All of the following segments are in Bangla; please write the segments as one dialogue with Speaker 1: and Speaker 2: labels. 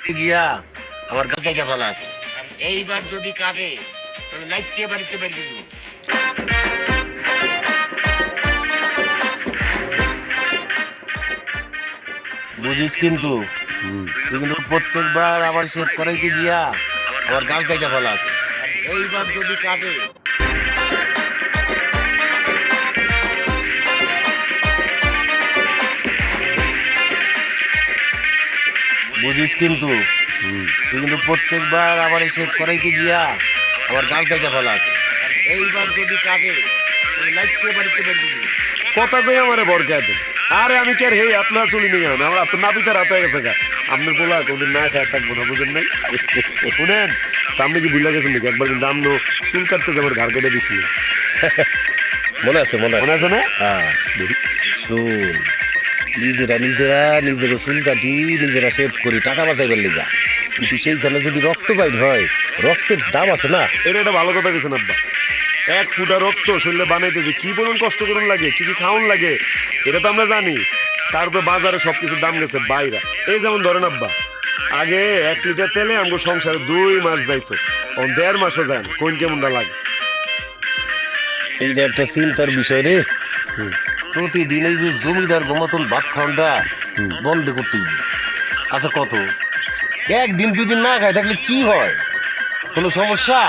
Speaker 1: গিয়া আমার
Speaker 2: ফলাস এইবার যদি কাঁদে তাহলে লাইটকে বাড়িতে বেরিয়ে দিবি।
Speaker 1: বুঝিস কিন্তু তুই কিন্তু প্রত্যেকবার আবার শেভ করাইতে গিয়া আমার গাল কেটে ফেলাস এইবার যদি কাঁদে বুঝিস কিন্তু। তুই কিন্তু প্রত্যেকবার আবার শেভ করাইতে গিয়া আবার গাল কেটে ফেলাস। এইবার যদি কাঁদে তাহলে লাইটকে বাড়িতে বেরিয়ে দিবি।
Speaker 3: কথা কই আমারে বরকা দেন আরে আমি কে হে আপনার চলি নিয়ে গেলাম আমার আপনার নাপিতার হাতে গেছে গা। আপনার পোলা কোনদিন না খায় থাকব না বুঝেন নাই? শুনেন আপনি কি ভুলে গেছেন নাকি? একবার কিন্তু আমনো চুল কাটতে যাবার ঘর কেটে দিছিল।
Speaker 1: মনে আছে মনে
Speaker 3: মনে আছে না?
Speaker 1: হ্যাঁ। শুন নিজেরা নিজেরা নিজের চুল কাটি নিজেরা সেভ করি টাকা বাঁচাইবার লিগা। কিন্তু সেইখানে যদি রক্ত বাইর হয় রক্তের দাম আছে না?
Speaker 3: এটা একটা ভালো কথা গেছেন আব্বা। এক ফুটা রক্ত শরীরে বানাইতে যে কি বলুন কষ্ট করুন লাগে কি কি খাওয়ান লাগে এটা তো আমরা জানি। তারপরে বাজারে সব সবকিছুর দাম গেছে বাইরা। এই যেমন ধরেন আব্বা আগে এক লিটার তেলে আমগো সংসারে দুই মাস যাইতো। ও দেড় মাসও যায় কোন কেমনটা লাগে?
Speaker 1: এইটা একটা চিন্তার বিষয় রে। প্রতিদিন এই যে জমিদার মতন ভাত খাওয়ানটা বন্ধ করতে আচ্ছা কত? একদিন দুদিন না খায় থাকলে কি হয়? কোনো সমস্যা?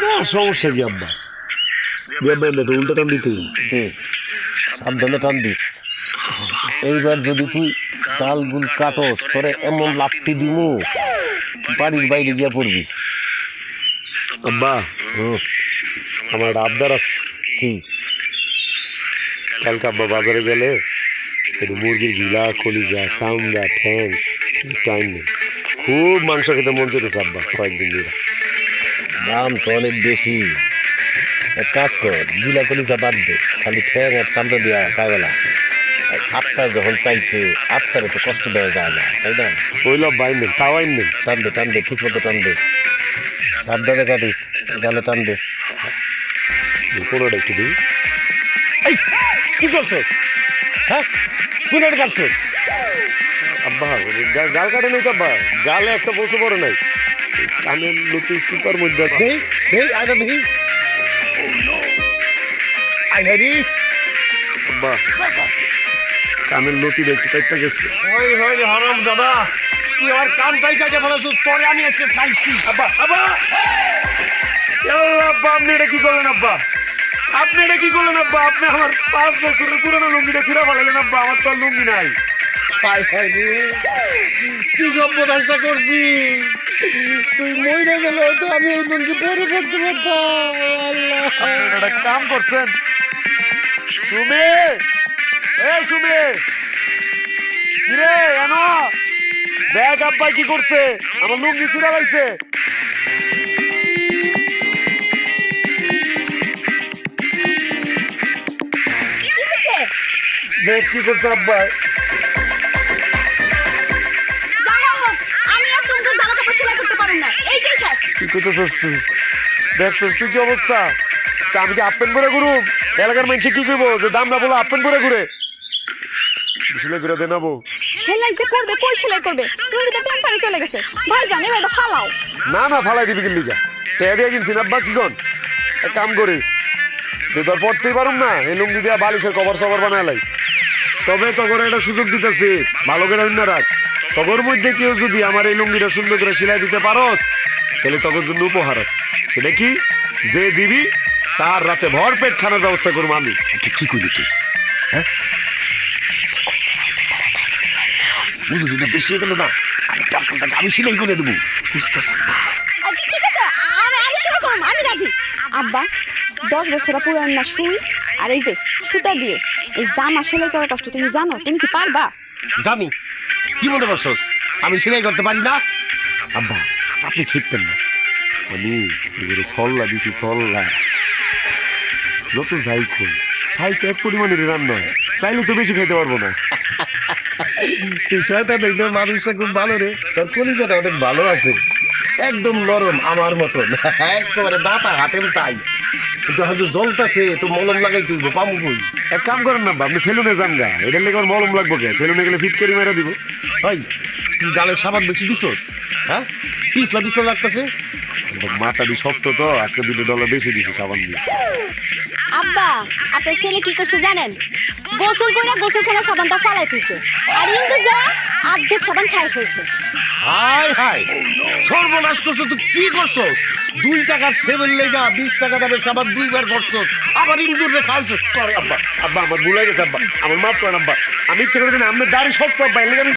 Speaker 3: না সমস্যা কি আব্বা? আব্বা এটা উল্টা টান দিতে
Speaker 1: সাবধানে টান দিস। এইবার যদি তুই তালগুল কাটস তোরে এমন লাফটি দিমু বাড়ির বাইরে গিয়া পড়বি।
Speaker 3: আব্বা
Speaker 1: হুম,
Speaker 3: আমার আবদার আছে।
Speaker 1: কি?
Speaker 3: কালকে আব্বা বাজারে গেলে একটু মুরগির গিলা, কলিজা চামড়া ঠ্যাং টাইম নেই। খুব মাংস খেতে মন চেয়েছে আব্বা, কয়েকদিন ধরে।
Speaker 1: দাম তো অনেক বেশি। এক কাজ কর, গিলা, কলিজা বাদ দে, খালি ঠ্যাং আর চামড়া দিয়া খাইবেলা আত্মা যখন চাইছে আত্মারে তো কষ্ট দেওয়া যায় না, তাই না?
Speaker 3: ওইল বাইন নেন তাওয়াই নেন
Speaker 1: টান দে টান দে ঠিক মতো টান দে। সাবধানে কাটিস, গালে টান দে।
Speaker 3: কোনোটা একটু দিই
Speaker 1: কি করছিস হ্যাঁ? তুই কাটছিস
Speaker 3: আব্বা গাল কাটে নাই তো আব্বা। গালে একটা বসে পড়ে নাই। কানের নতুন সুপার মধ্যে।
Speaker 1: দেই দেই আইটা দেখি। আই হারি
Speaker 3: আব্বা কানের নতুন একটু টাইটটা গেছে।
Speaker 1: ওই হই হারাম দাদা। তুই আমার কান তাই কাজে ফেলেছিস তোরে আমি আজকে খাইছি।
Speaker 3: আব্বা আব্বা! আব্বা আপনি এটা কি করলেন আব্বা? আপনি এটা কি করলেন আব্বা? আপনি আমার পাঁচ বছরের পুরনো লুঙ্গিটা ছিঁড়া ফেলালেন আব্বা আমার তো আর লুঙ্গি নাই।
Speaker 1: কি সর্বনাশটা করছি? তুই মইরা গেল তো আমি এই লুঙ্গি পরে পড়তে পারতাম আল্লাহ।
Speaker 3: আপনি এটা একটা কাম করছেন। সুমি! এ সুমি! কিরে এনো? দেখ আব্বা কি করছে আমার লুঙ্গি ছিঁড়া লাইছে
Speaker 4: না। এই যে শেষ।
Speaker 3: কি করতেছস তুই? দেখছস তুই কি অবস্থা? আমি কি আপেন পরে ঘুরুম এলাকার মানুষে কি করব যে দাম না বলে আপেন পরে ঘুরে? বিশলে ঘুরে দেনাবো
Speaker 4: সেলাই যে করবে কই সেলাই করবে? তুমি তো টেম্পারে চলে গেছে। ভাই জানে এটা ফালাও।
Speaker 3: না না ফালাই দিবি কিন্তু টেয়া দিয়ে কিনছি না বাকি কন? কাম করিস। তোর পড়তেই পারুম না। এই লুঙ্গি দিয়া বালিশের কভার সভার বানায় লাইস। তবে তখন একটা সুযোগ দিতেছি। ভালো করে অন্য রাখ। তগর মধ্যে কেউ যদি আমার এই লুঙ্গিটা সুন্দর করে সেলাই দিতে পারস তাহলে তখন জন্য উপহার আছে। সেটা কি? যে দিবি তার রাতে ভরপেট খানার ব্যবস্থা করব আমি।
Speaker 1: ঠিক কি করলি তুই? হ্যাঁ? বুঝলি বেশি গেল না। আমি টাকা আমি সেলাই করে দেবো। না।
Speaker 4: আচ্ছা ঠিক আছে। আমি আমি সেলাই করব আমি রাজি। আব্বা দশ বছর পুরান না সুই আর এই যে সুতা দিয়ে এই জামা সেলাই করার কষ্ট তুমি জানো? তুমি কি পারবা?
Speaker 1: জানি। কি মনে করছস আমি সেলাই করতে পারি না? আব্বা আপনি খেতেন না।
Speaker 3: আমি এগুলো ছল্লা দিছি ছল্লা। যত যাই করি ছাই তো এক পরিমাণের রান্না হয় চাইলে তো বেশি খাইতে পারব না।
Speaker 1: তুই শয়তান দেখলে মানুষটা খুব ভালো রে। তোর কলিজাটা অনেক ভালো আছে। একদম নরম আমার মতন। একেবারে দাঁতা হাতের তাই। কিন্তু হয়তো জ্বলতাছে তো মলম লাগাই তুই পামু কই?
Speaker 3: এক কাম করেন না আপনি সেলুনে যান গা। এটার লেগে আমার মলম লাগবো কে? সেলুনে গেলে ফিট করে মেরে দিব।
Speaker 1: ভাই কি গালের সাবান বেশি দিছস হ্যাঁ? পিছলা পিছলা লাগতেছে।
Speaker 3: মাথাটি শক্ত তো আজকে দুটো ডলার বেশি দিছি সাবান দিয়ে।
Speaker 4: আব্বা আপনার ছেলে কি করছে জানেন? গোসল করে গোসল করে সাবানটা ফালাই ফেলছে আর ইন্দু যা অর্ধেক সাবান খাই ফেলছে
Speaker 1: হাই হাই। সর্বনাশ করছ তুই কি করছ? দুই টাকার সেভেন লেগা, বিশ টাকা দামের সাবান দুইবার করছ আবার ইন্দুর রে খাওয়াইছস
Speaker 3: আব্বা আব্বা, আমার ভুলে গেছে, আব্বা। আমার মাফ করেন, আব্বা। আমি ইচ্ছা করে দিন আপনার দাড়ি সব আব্বা এলে আমি